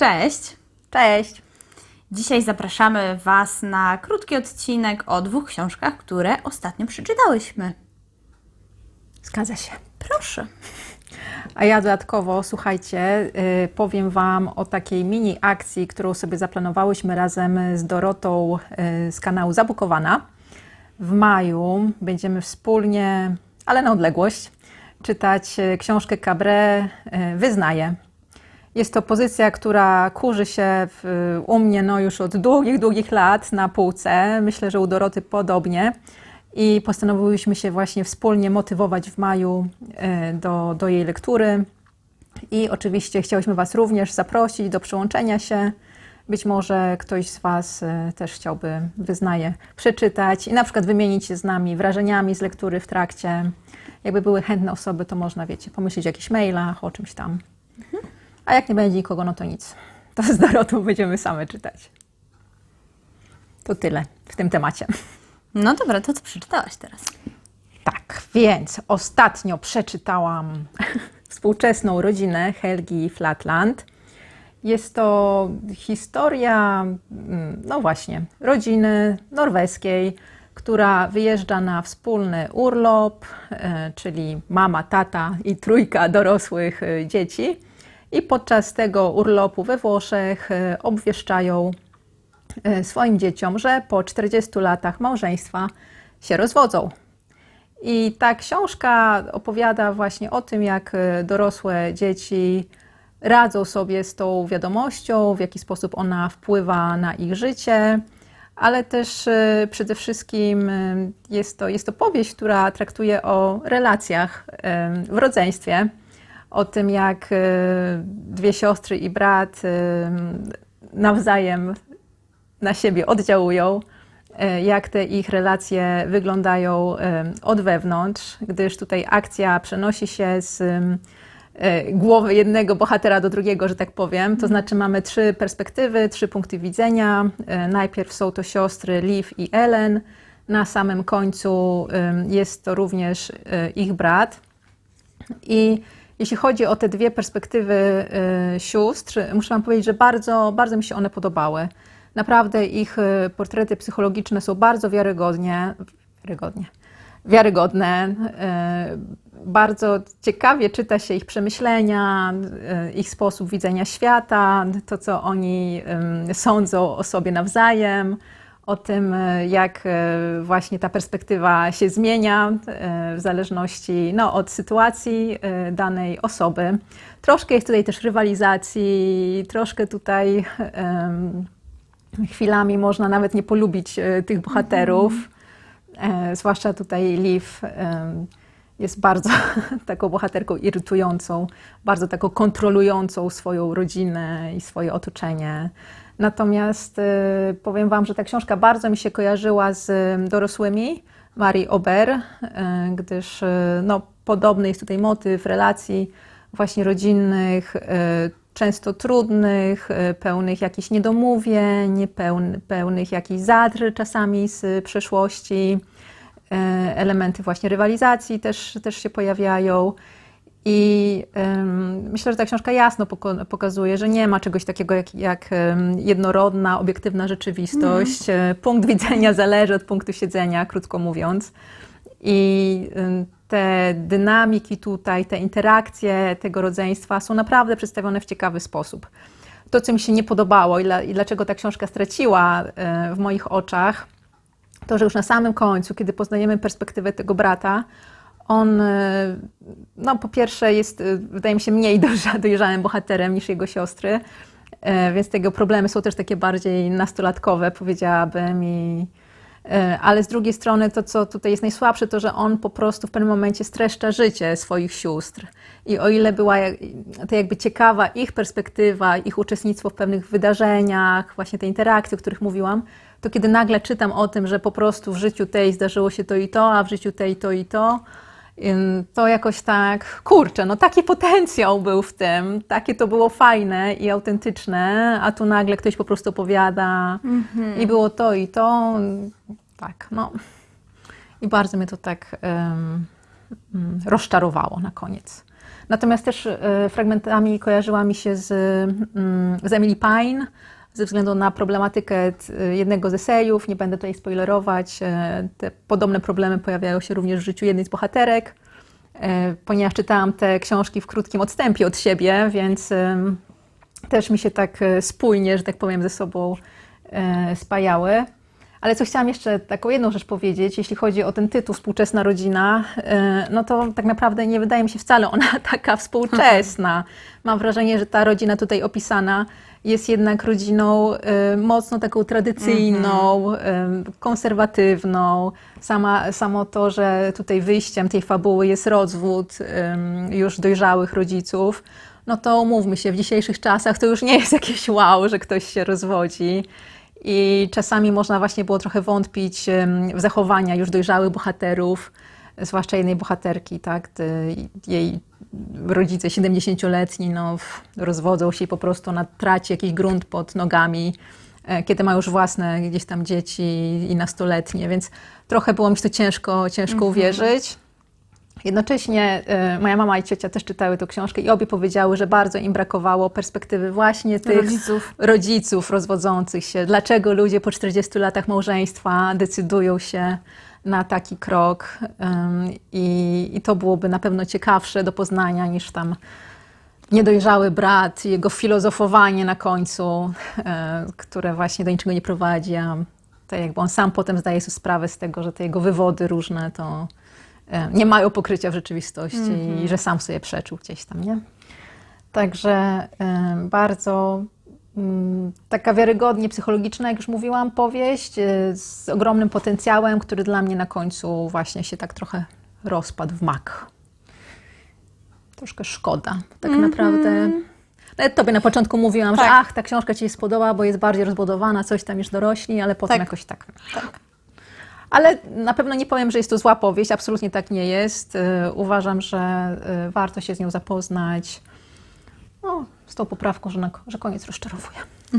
Cześć! Cześć! Dzisiaj zapraszamy Was na krótki odcinek o dwóch książkach, które ostatnio przeczytałyśmy. Zgadza się. Proszę. A ja dodatkowo, słuchajcie, y, powiem Wam o takiej mini akcji, którą sobie zaplanowałyśmy razem z Dorotą y, z kanału Zabukowana. W maju będziemy wspólnie, ale na odległość, czytać y, książkę Cabré Wyznaję. Jest to pozycja, która kurzy się w, u mnie no już od długich, długich lat na półce. Myślę, że u Doroty podobnie. I postanowiłyśmy się właśnie wspólnie motywować w maju e, do, do jej lektury. I oczywiście chciałyśmy Was również zaprosić do przyłączenia się. Być może ktoś z Was e, też chciałby wyznaje przeczytać i na przykład wymienić się z nami wrażeniami z lektury w trakcie. Jakby były chętne osoby, to można, wiecie, pomyśleć o jakichś mailach, o czymś tam. A jak nie będzie nikogo, no to nic. To z Dorotą będziemy same czytać. To tyle w tym temacie. No dobra, to co przeczytałaś teraz? Tak, więc ostatnio przeczytałam współczesną rodzinę Helgi Flatland. Jest to historia, mm, no właśnie, rodziny norweskiej, która wyjeżdża na wspólny urlop, e, czyli mama, tata i trójka dorosłych e, dzieci. I podczas tego urlopu we Włoszech e, obwieszczają e, swoim dzieciom, że po 40 latach małżeństwa się rozwodzą. I ta książka opowiada właśnie o tym, jak e, dorosłe dzieci radzą sobie z tą wiadomością, w jaki sposób ona wpływa na ich życie, ale też przede wszystkim jest to, jest to powieść, która traktuje o relacjach w rodzeństwie, o tym, jak e, dwie siostry i brat e, nawzajem na siebie oddziałują, e, jak te ich relacje wyglądają od wewnątrz, gdyż tutaj akcja przenosi się z głowy jednego bohatera do drugiego, że tak powiem. To znaczy mamy trzy perspektywy, trzy punkty widzenia. Najpierw są to siostry Liv i Ellen. Na samym końcu jest to również ich brat. I jeśli chodzi o te dwie perspektywy y, sióstr, muszę Wam powiedzieć, że bardzo, bardzo mi się one podobały. Naprawdę ich y, portrety psychologiczne są bardzo wiarygodnie, wiarygodnie, wiarygodne. Y, bardzo ciekawie czyta się ich przemyślenia, ich sposób widzenia świata, to co oni sądzą o sobie nawzajem o tym, e, jak e, właśnie ta perspektywa się zmienia e, w zależności no, od sytuacji danej osoby. Troszkę jest tutaj też rywalizacji, troszkę tutaj em, chwilami można nawet nie polubić tych bohaterów. E, zwłaszcza tutaj Liv em, jest bardzo taką bohaterką irytującą, bardzo taką kontrolującą swoją rodzinę i swoje otoczenie. Natomiast y, powiem Wam, że ta książka bardzo mi się kojarzyła z y, dorosłymi Marii Ober, y, gdyż no, podobny jest tutaj motyw relacji właśnie rodzinnych, często trudnych, pełnych jakichś niedomówień, pełn, pełnych jakichś zadr czasami z przeszłości. Elementy właśnie rywalizacji też, też się pojawiają. I myślę, że ta książka jasno pokazuje, że nie ma czegoś takiego jak, jak jednorodna, obiektywna rzeczywistość. E, Punkt widzenia zależy od punktu siedzenia, krótko mówiąc. I te dynamiki tutaj, te interakcje tego rodzeństwa są naprawdę przedstawione w ciekawy sposób. To, co mi się nie podobało i, dla, i dlaczego ta książka straciła e, w moich oczach, to, że już na samym końcu, kiedy poznajemy perspektywę tego brata, on, e, no po pierwsze jest, e, wydaje mi się, mniej dojrza- dojrzałym bohaterem niż jego siostry, e, więc te jego problemy są też takie bardziej nastolatkowe, powiedziałabym. I, e, ale z drugiej strony to, co tutaj jest najsłabsze, to, że on po prostu w pewnym momencie streszcza życie swoich sióstr. I o ile była to jakby ciekawa ich perspektywa, ich uczestnictwo w pewnych wydarzeniach, właśnie te interakcje, o których mówiłam, to kiedy nagle czytam o tym, że po prostu w życiu tej zdarzyło się to i to, a w życiu tej to i to, to jakoś tak, kurczę, no taki potencjał był w tym, takie to było fajne i autentyczne, a tu nagle ktoś po prostu opowiada i było to i to, tak, no. I bardzo mnie to tak mm, rozczarowało na koniec. Natomiast też e, fragmentami kojarzyła mi się z, mm, z Emily Pine, ze względu na problematykę t- jednego z esejów. Nie będę tutaj spoilerować. e, Te podobne problemy pojawiają się również w życiu jednej z bohaterek. E, Ponieważ czytałam te książki w krótkim odstępie od siebie, więc też mi się tak spójnie, że tak powiem, ze sobą spajały. Ale co chciałam jeszcze taką jedną rzecz powiedzieć, jeśli chodzi o ten tytuł Współczesna rodzina, no to tak naprawdę nie wydaje mi się wcale ona taka współczesna. Mam wrażenie, że ta rodzina tutaj opisana jest jednak rodziną e, mocno taką tradycyjną, e, konserwatywną. Sama, samo to, że tutaj wyjściem tej fabuły jest rozwód em, już dojrzałych rodziców, no to umówmy się, w dzisiejszych czasach to już nie jest jakieś wow, że ktoś się rozwodzi. I czasami można właśnie było trochę wątpić w zachowania już dojrzałych bohaterów, zwłaszcza jednej bohaterki, tak? Jej rodzice 70-letni no, rozwodzą się i po prostu ona traci jakiś grunt pod nogami, e, kiedy ma już własne gdzieś tam dzieci i nastoletnie, więc trochę było mi to ciężko, ciężko uwierzyć. Jednocześnie e, moja mama i ciocia też czytały tę książkę i obie powiedziały, że bardzo im brakowało perspektywy właśnie tych Rodziców. rodziców rozwodzących się. Dlaczego ludzie po 40 latach małżeństwa decydują się na taki krok? I, I to byłoby na pewno ciekawsze do poznania niż tam niedojrzały brat, jego filozofowanie na końcu, e, które właśnie do niczego nie prowadzi. A tak jakby on sam potem zdaje sobie sprawę z tego, że te jego wywody różne to e, nie mają pokrycia w rzeczywistości i że sam sobie przeczył gdzieś tam, nie? Także e, bardzo mm, taka wiarygodnie psychologiczna, jak już mówiłam, powieść e, z ogromnym potencjałem, który dla mnie na końcu właśnie się tak trochę rozpadł w mak. Troszkę szkoda, tak naprawdę. Nawet tobie na początku mówiłam, Tak. że ach, ta książka ci się spodoba, bo jest bardziej rozbudowana, coś tam już dorośli, ale potem Tak. jakoś tak. Ale na pewno nie powiem, że jest to zła powieść, absolutnie tak nie jest. E, Uważam, że e, warto się z nią zapoznać. No, z tą poprawką, że, na, że koniec rozczarowuje.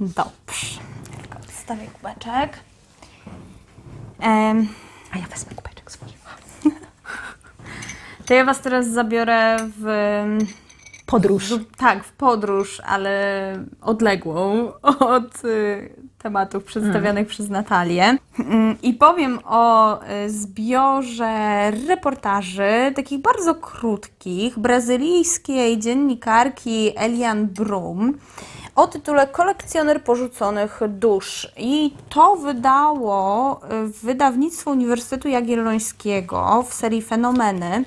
Dobrze. Tylko odstawię kubeczek. Em, A ja wezmę kubeczek swój. to ja Was teraz zabiorę w... Podróż. tak, w podróż, ale odległą od y, tematów przedstawionych przez Natalię. Mm, I powiem o y, zbiorze reportaży, takich bardzo krótkich, brazylijskiej dziennikarki Elian Brum o tytule Kolekcjoner porzuconych dusz. I to wydało y, wydawnictwo Uniwersytetu Jagiellońskiego w serii Fenomeny.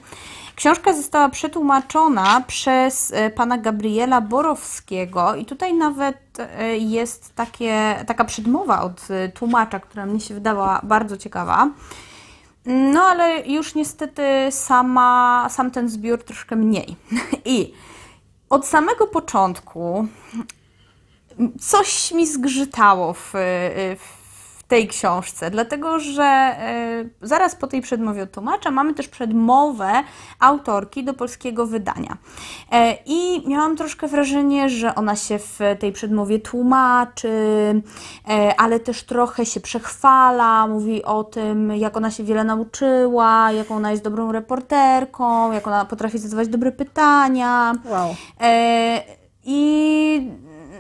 Książka została przetłumaczona przez e, pana Gabriela Borowskiego i tutaj nawet e, jest takie, taka przedmowa od e, tłumacza, która mnie się wydawała bardzo ciekawa. No ale już niestety sama, sam ten zbiór troszkę mniej. I od samego początku coś mi zgrzytało w, w tej książce, dlatego że e, zaraz po tej przedmowie od tłumacza mamy też przedmowę autorki do polskiego wydania. E, I miałam troszkę wrażenie, że ona się w tej przedmowie tłumaczy, e, ale też trochę się przechwala, mówi o tym, jak ona się wiele nauczyła, jaką ona jest dobrą reporterką, jak ona potrafi zadawać dobre pytania. Wow. I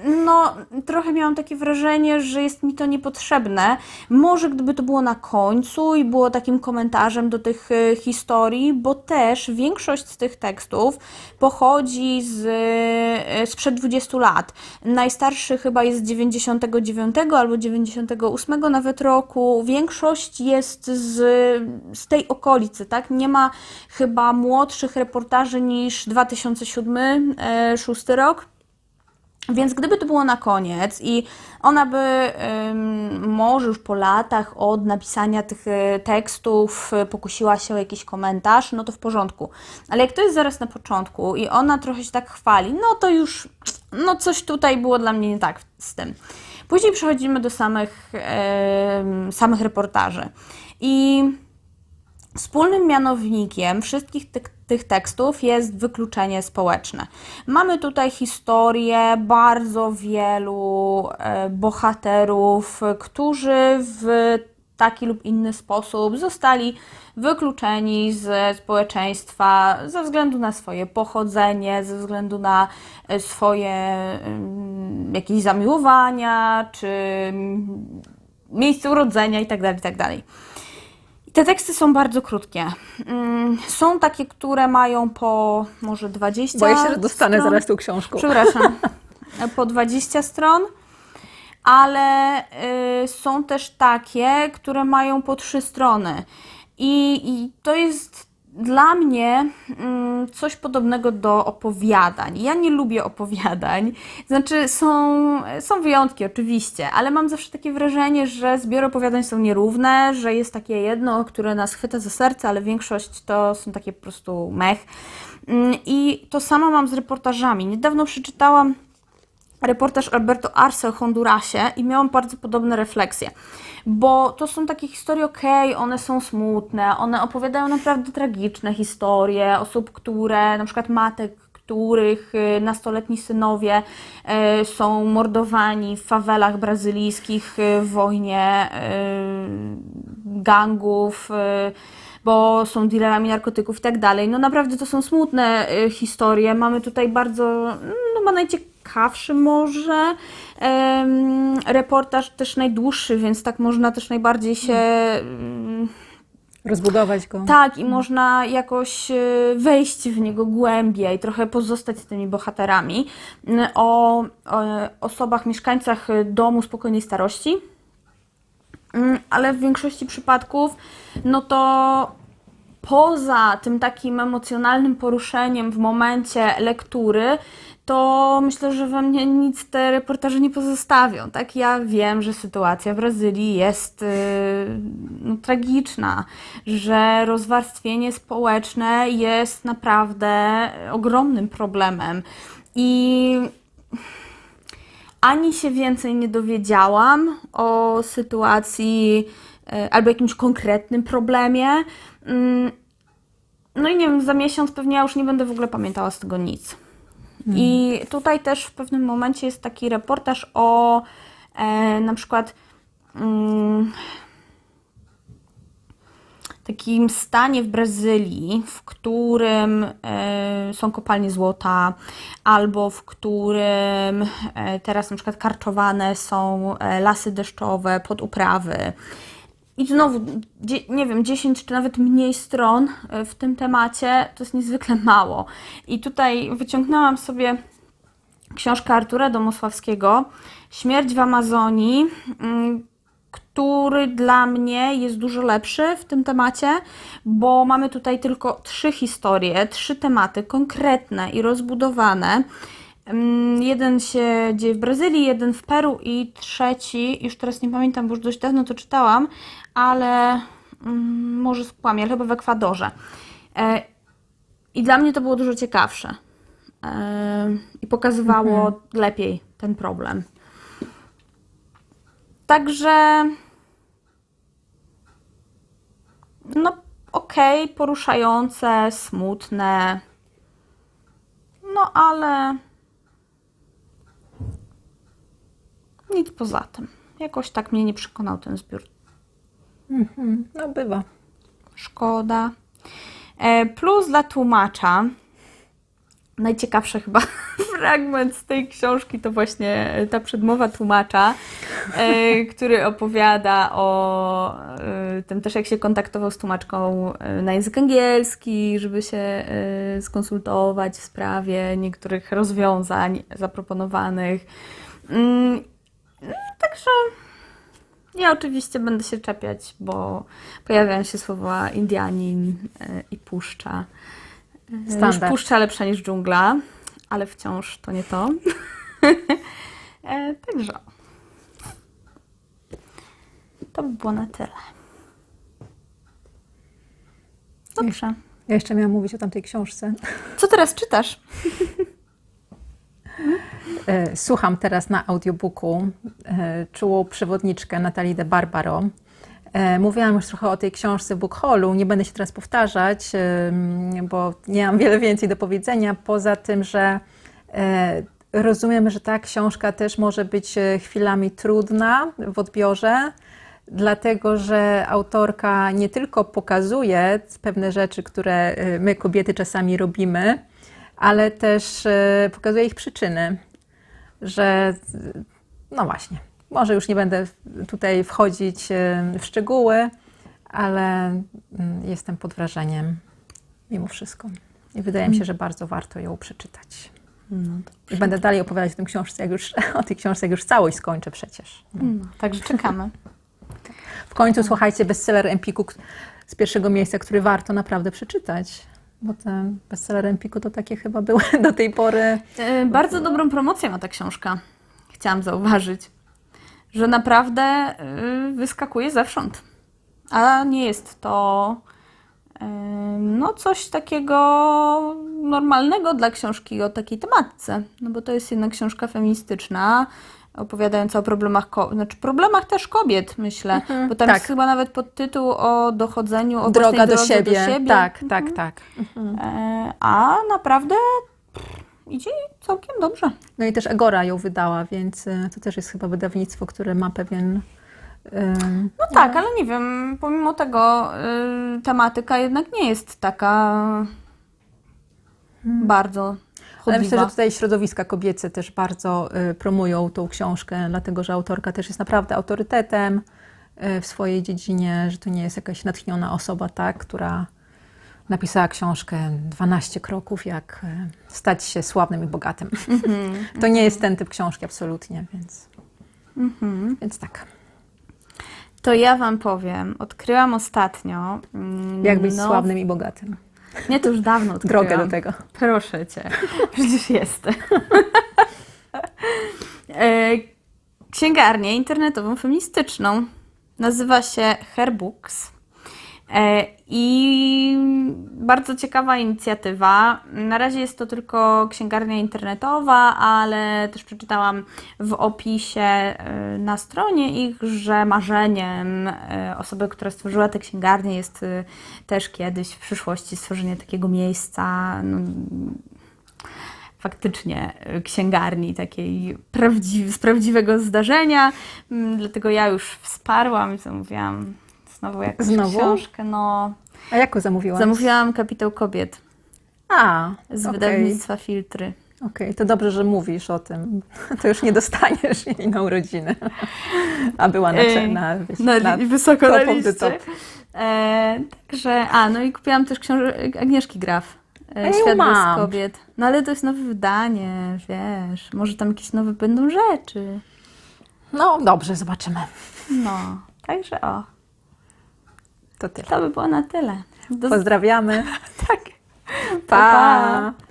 no, trochę miałam takie wrażenie, że jest mi to niepotrzebne. Może gdyby to było na końcu i było takim komentarzem do tych e, historii, bo też większość z tych tekstów pochodzi z, e, sprzed 20 lat. Najstarszy chyba jest z 99 albo 98 nawet roku. Większość jest z, z tej okolicy, tak? Nie ma chyba młodszych reportaży niż 2007-2006 rok. Więc gdyby to było na koniec i ona by ym, może już po latach od napisania tych y, tekstów y, pokusiła się o jakiś komentarz, no to w porządku. Ale jak to jest zaraz na początku i ona trochę się tak chwali, no to już, no coś tutaj było dla mnie nie tak z tym. Później przechodzimy do samych, samych reportaży. I Wspólnym mianownikiem wszystkich tych, tych tekstów jest wykluczenie społeczne. Mamy tutaj historię bardzo wielu e, bohaterów, którzy w taki lub inny sposób zostali wykluczeni ze społeczeństwa ze względu na swoje pochodzenie, ze względu na e, swoje mm, jakieś zamiłowania, czy mm, miejsce urodzenia itd., itd. Te teksty są bardzo krótkie. Mm, Są takie, które mają po może 20 Boję się, że dostanę stron. zaraz tą książką. Przepraszam. po 20 stron. Ale y, są też takie, które mają po 3 strony. I, i to jest dla mnie mm, coś podobnego do opowiadań. Ja nie lubię opowiadań. Znaczy, są, są wyjątki oczywiście, ale mam zawsze takie wrażenie, że zbiory opowiadań są nierówne, że jest takie jedno, które nas chwyta za serce, ale większość to są takie po prostu mech. Mm, I to samo mam z reportażami. Niedawno przeczytałam reportaż Alberto Arce o Hondurasie i miałam bardzo podobne refleksje. Bo to są takie historie, okej, one są smutne, one opowiadają naprawdę tragiczne historie osób, które, na przykład matek, których y, nastoletni synowie y, są mordowani w fawelach brazylijskich y, w wojnie gangów, bo są dealerami narkotyków i tak dalej. No naprawdę to są smutne historie. Mamy tutaj bardzo, no chyba najciekawszy może em, reportaż, też najdłuższy, więc tak można też najbardziej się mm, Rozbudować go. tak, i można jakoś y, wejść w niego głębiej, trochę pozostać z tymi bohaterami. O, o osobach, mieszkańcach domu spokojnej starości. Mm, Ale w większości przypadków, no to poza tym takim emocjonalnym poruszeniem w momencie lektury, to myślę, że we mnie nic te reportaże nie pozostawią. Tak, ja wiem, że sytuacja w Brazylii jest yy, no, tragiczna, że rozwarstwienie społeczne jest naprawdę ogromnym problemem. I ani się więcej nie dowiedziałam o sytuacji e, albo jakimś konkretnym problemie. Mm, No i nie wiem, za miesiąc pewnie ja już nie będę w ogóle pamiętała z tego nic. I tutaj też w pewnym momencie jest taki reportaż o e, na przykład mm, takim stanie w Brazylii, w którym e, są kopalnie złota, albo w którym e, teraz na przykład karczowane są e, lasy deszczowe pod uprawy. I znowu, nie wiem, 10 czy nawet mniej stron e, w tym temacie to jest niezwykle mało. I tutaj wyciągnęłam sobie książkę Artura Domosławskiego Śmierć w Amazonii, mm, który dla mnie jest dużo lepszy w tym temacie, bo mamy tutaj tylko trzy historie, trzy tematy konkretne i rozbudowane. Mm, Jeden się dzieje w Brazylii, jeden w Peru i trzeci, już teraz nie pamiętam, bo już dość dawno to czytałam, ale mm, może skłamię, ale chyba w Ekwadorze. E, I dla mnie to było dużo ciekawsze e, i pokazywało lepiej ten problem. Także no okej, poruszające, smutne, no ale nic poza tym. Jakoś tak mnie nie przekonał ten zbiór. Mhm. No bywa. Szkoda. E, Plus dla tłumacza. Najciekawszy chyba fragment z tej książki to właśnie ta przedmowa tłumacza, e, który opowiada o e, tym też, jak się kontaktował z tłumaczką na język angielski, żeby się skonsultować w sprawie niektórych rozwiązań zaproponowanych. Także ja oczywiście będę się czepiać, bo pojawiają się słowa Indianin e, i puszcza. E, Już puszcza lepsza niż dżungla, ale wciąż to nie to. E, Także. To by było na tyle. Dobrze. Ja jeszcze miałam mówić o tamtej książce. Co teraz czytasz? E, Słucham teraz na audiobooku e, czułą przewodniczkę Natalii de Barbaro. E, Mówiłam już trochę o tej książce w Bookhallu, nie będę się teraz powtarzać, bo nie mam wiele więcej do powiedzenia, poza tym, że rozumiem, że ta książka też może być chwilami trudna w odbiorze, dlatego że autorka nie tylko pokazuje pewne rzeczy, które my kobiety czasami robimy, ale też y, pokazuje ich przyczyny, że no właśnie, może już nie będę tutaj wchodzić y, w szczegóły, ale mm, jestem pod wrażeniem mimo wszystko. I wydaje mi się, że bardzo warto ją przeczytać. I będę dalej opowiadać o, tym książce, jak już, o tej książce, jak już całość skończę przecież. No, także czekamy. W końcu słuchajcie, bestseller Empiku z pierwszego miejsca, który warto naprawdę przeczytać. Bo te bestseller Empiku to takie chyba były do tej pory. E, Bardzo dobrą promocję ma ta książka. Chciałam zauważyć, że naprawdę e, wyskakuje zewsząd. A nie jest to e, no coś takiego normalnego dla książki o takiej tematce. No bo to jest jednak książka feministyczna, opowiadająca o problemach, ko- znaczy problemach też kobiet, myślę. Bo tam tak. jest chyba nawet podtytuł o dochodzeniu, o Droga do siebie. do siebie. Tak, tak, tak. E, a naprawdę idzie całkiem dobrze. No i też Agora ją wydała, więc y, to też jest chyba wydawnictwo, które ma pewien. ym, No tak, ale nie wiem, pomimo tego y, tematyka jednak nie jest taka bardzo Hmm. Ale myślę, chodliwa. że tutaj środowiska kobiece też bardzo y, promują tą książkę, dlatego że autorka też jest naprawdę autorytetem y, w swojej dziedzinie, że to nie jest jakaś natchniona osoba, tak, która napisała książkę 12 kroków, jak y, stać się sławnym i bogatym. Mhm, to nie jest ten typ książki absolutnie, więc, Mhm. więc tak. To ja Wam powiem, odkryłam ostatnio... mm, Jak być no, sławnym i bogatym. Nie, to już dawno odkryłam. Drogę do tego. Proszę Cię, przecież jestem. Księgarnię internetową feministyczną. Nazywa się Herbooks. E, I bardzo ciekawa inicjatywa. Na razie jest to tylko księgarnia internetowa, ale też przeczytałam w opisie e, na stronie ich, że marzeniem e, osoby, która stworzyła tę księgarnię jest też kiedyś w przyszłości stworzenie takiego miejsca. No, faktycznie księgarni takiej prawdziw- z prawdziwego zdarzenia. Mm, Dlatego ja już wsparłam i zamówiłam znowu jakąś Znowu? książkę. No, A jaką zamówiłaś? zamówiłam Kapitał Kobiet A, z okej. wydawnictwa Filtry. Okej, to dobrze, że mówisz o tym. To już nie dostaniesz jej na urodziny. A była na, Ej, na, wiesz, Na, na wysoko top na of the liście. top. E, także, a no i kupiłam też książkę Agnieszki Graf. E, ja Świat bez mam. kobiet. No ale to jest nowe wydanie, wiesz. Może tam jakieś nowe będą rzeczy. No dobrze, zobaczymy. No, także o. To tyle. To by było na tyle. Do Pozdrawiamy. tak. Pa!